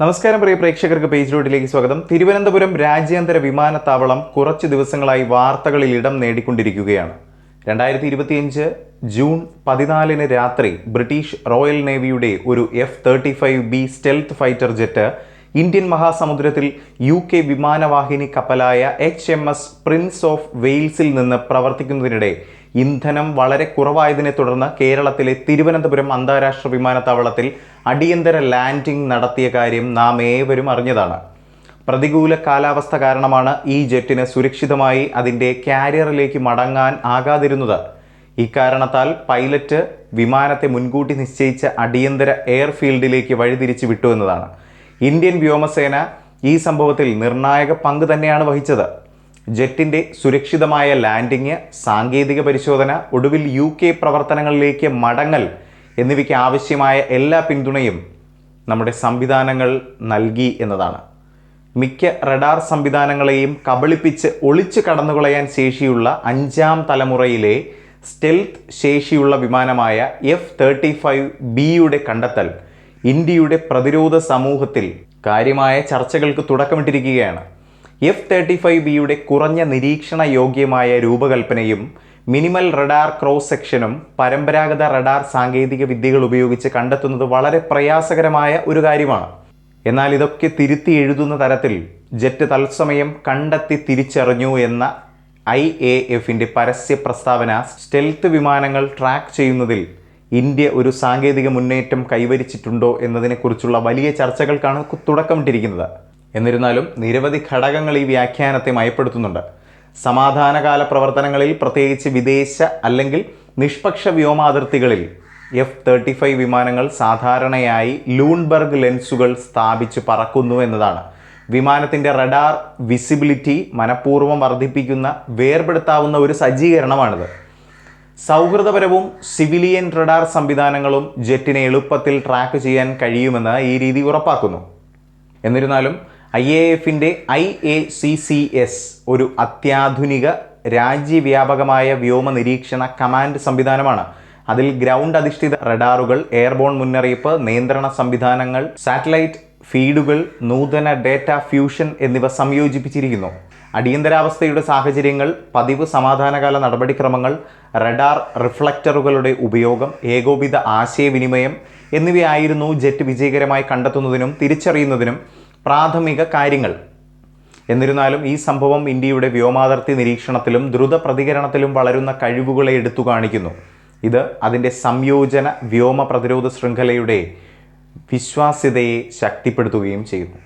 നമസ്കാരം പ്രിയ പ്രേക്ഷകർക്ക് പേജ് റോഡിലേക്ക് സ്വാഗതം. തിരുവനന്തപുരം രാജ്യാന്തര വിമാനത്താവളം കുറച്ച് ദിവസങ്ങളായി വാർത്തകളിൽ ഇടം നേടിക്കൊണ്ടിരിക്കുകയാണ്. രണ്ടായിരത്തി ഇരുപത്തിയഞ്ച് ജൂൺ പതിനാലിന് രാത്രി ബ്രിട്ടീഷ് റോയൽ നേവിയുടെ ഒരു F thirty five B stealth fighter jet Indian മഹാസമുദ്രത്തിൽ U K വിമാനവാഹിനി കപ്പലായ H M S prince of വെയിൽസിൽ നിന്ന് പ്രവർത്തിക്കുന്നതിനിടെ ഇന്ധനം വളരെ കുറവായതിനെ തുടർന്ന് കേരളത്തിലെ തിരുവനന്തപുരം അന്താരാഷ്ട്ര വിമാനത്താവളത്തിൽ അടിയന്തര ലാൻഡിംഗ് നടത്തിയ കാര്യം നാം ഏവരും അറിഞ്ഞതാണ്. പ്രതികൂല കാലാവസ്ഥ കാരണമാണ് ഈ ജെറ്റിന് സുരക്ഷിതമായി അതിന്റെ കാരിയറിലേക്ക് മടങ്ങാൻ ആകാതിരുന്നത്. ഇക്കാരണത്താൽ പൈലറ്റ് വിമാനത്തെ മുൻകൂട്ടി നിശ്ചയിച്ച അടിയന്തര എയർഫീൽഡിലേക്ക് വഴിതിരിച്ചു വിട്ടു എന്നതാണ്. ഇന്ത്യൻ വ്യോമസേന ഈ സംഭവത്തിൽ നിർണായക പങ്ക് തന്നെയാണ് വഹിച്ചത്. ജെറ്റിന്റെ സുരക്ഷിതമായ ലാൻഡിങ് സാങ്കേതിക പരിശോധന ഒടുവിൽ യു കെ പ്രവർത്തനങ്ങളിലേക്ക് മടങ്ങൽ എന്നിവയ്ക്ക് ആവശ്യമായ എല്ലാ പിന്തുണയും നമ്മുടെ സംവിധാനങ്ങൾ നൽകി എന്നതാണ്. മിക്ക റഡാർ സംവിധാനങ്ങളെയും കബളിപ്പിച്ച് ഒളിച്ചു കടന്നുകളയാൻ ശേഷിയുള്ള അഞ്ചാം തലമുറയിലെ സ്റ്റെൽത്ത് ശേഷിയുള്ള വിമാനമായ എഫ് തേർട്ടി ഫൈവ് ബിയുടെ കണ്ടെത്തൽ ഇന്ത്യയുടെ പ്രതിരോധ സമൂഹത്തിൽ കാര്യമായ ചർച്ചകൾക്ക് തുടക്കമിട്ടിരിക്കുകയാണ്. എഫ് തേർട്ടി ഫൈവ് ബിയുടെ കുറഞ്ഞ നിരീക്ഷണ യോഗ്യമായ രൂപകൽപ്പനയും മിനിമൽ റഡാർ ക്രോസ് സെക്ഷനും പരമ്പരാഗത റഡാർ സാങ്കേതിക വിദ്യകൾ ഉപയോഗിച്ച് കണ്ടെത്തുന്നത് വളരെ പ്രയാസകരമായ ഒരു കാര്യമാണ്. എന്നാൽ ഇതൊക്കെ തിരുത്തി എഴുതുന്ന തരത്തിൽ ജെറ്റ് തത്സമയം കണ്ടെത്തി തിരിച്ചറിഞ്ഞു എന്ന ഐ എ എഫിന്റെ പരസ്യ പ്രസ്താവന സ്റ്റെൽത്ത് വിമാനങ്ങൾ ട്രാക്ക് ചെയ്യുന്നതിൽ ഇന്ത്യ ഒരു സാങ്കേതിക മുന്നേറ്റം കൈവരിച്ചിട്ടുണ്ടോ എന്നതിനെക്കുറിച്ചുള്ള വലിയ ചർച്ചകൾക്കാണ് തുടക്കമിട്ടിരിക്കുന്നത്. എന്നിരുന്നാലും നിരവധി ഘടകങ്ങൾ ഈ വ്യാഖ്യാനത്തെ മയപ്പെടുത്തുന്നുണ്ട്. സമാധാനകാല പ്രവർത്തനങ്ങളിൽ പ്രത്യേകിച്ച് വിദേശ അല്ലെങ്കിൽ നിഷ്പക്ഷ വ്യോമാതിർത്തികളിൽ എഫ് തേർട്ടി ഫൈവ് വിമാനങ്ങൾ സാധാരണയായി ലൂൺബർഗ് ലെൻസുകൾ സ്ഥാപിച്ച് പറക്കുന്നു എന്നതാണ്. വിമാനത്തിന്റെ റഡാർ വിസിബിലിറ്റി മനഃപൂർവം വർദ്ധിപ്പിക്കുന്ന വേർപെടുത്താവുന്ന ഒരു സജ്ജീകരണമാണിത്. സൗഹൃദപരവും സിവിലിയൻ റഡാർ സംവിധാനങ്ങളും ജെറ്റിനെ എളുപ്പത്തിൽ ട്രാക്ക് ചെയ്യാൻ കഴിയുമെന്ന് ഈ രീതി ഉറപ്പാക്കുന്നു. എന്നിരുന്നാലും ഐ എ എഫിന്റെ I A C C S ഒരു അത്യാധുനിക രാജ്യവ്യാപകമായ വ്യോമ നിരീക്ഷണ കമാൻഡ് സംവിധാനമാണ്. അതിൽ ഗ്രൗണ്ട് അധിഷ്ഠിത റഡാറുകൾ എയർബോൺ മുന്നറിയിപ്പ് നിയന്ത്രണ സംവിധാനങ്ങൾ സാറ്റലൈറ്റ് ഫീഡുകൾ നൂതന ഡേറ്റ ഫ്യൂഷൻ എന്നിവ സംയോജിപ്പിച്ചിരിക്കുന്നു. അടിയന്തരാവസ്ഥയുടെ സാഹചര്യങ്ങൾ പതിവ് സമാധാനകാല നടപടിക്രമങ്ങൾ റഡാർ റിഫ്ലക്ടറുകളുടെ ഉപയോഗം ഏകോപിത ആശയവിനിമയം എന്നിവയായിരുന്നു ജെറ്റ് വിജയകരമായി കണ്ടെത്തുന്നതിനും തിരിച്ചറിയുന്നതിനും പ്രാഥമിക കാര്യങ്ങൾ. എന്നിരുന്നാലും ഈ സംഭവം ഇന്ത്യയുടെ വ്യോമാതിർത്തി നിരീക്ഷണത്തിലും ദ്രുത പ്രതികരണത്തിലും വളരുന്ന കഴിവുകളെ എടുത്തു കാണിക്കുന്നു. ഇത് അതിന്റെ സംയോജന വ്യോമ പ്രതിരോധ ശൃംഖലയുടെ വിശ്വാസ്യതയെ ശക്തിപ്പെടുത്തുകയും ചെയ്യുന്നു.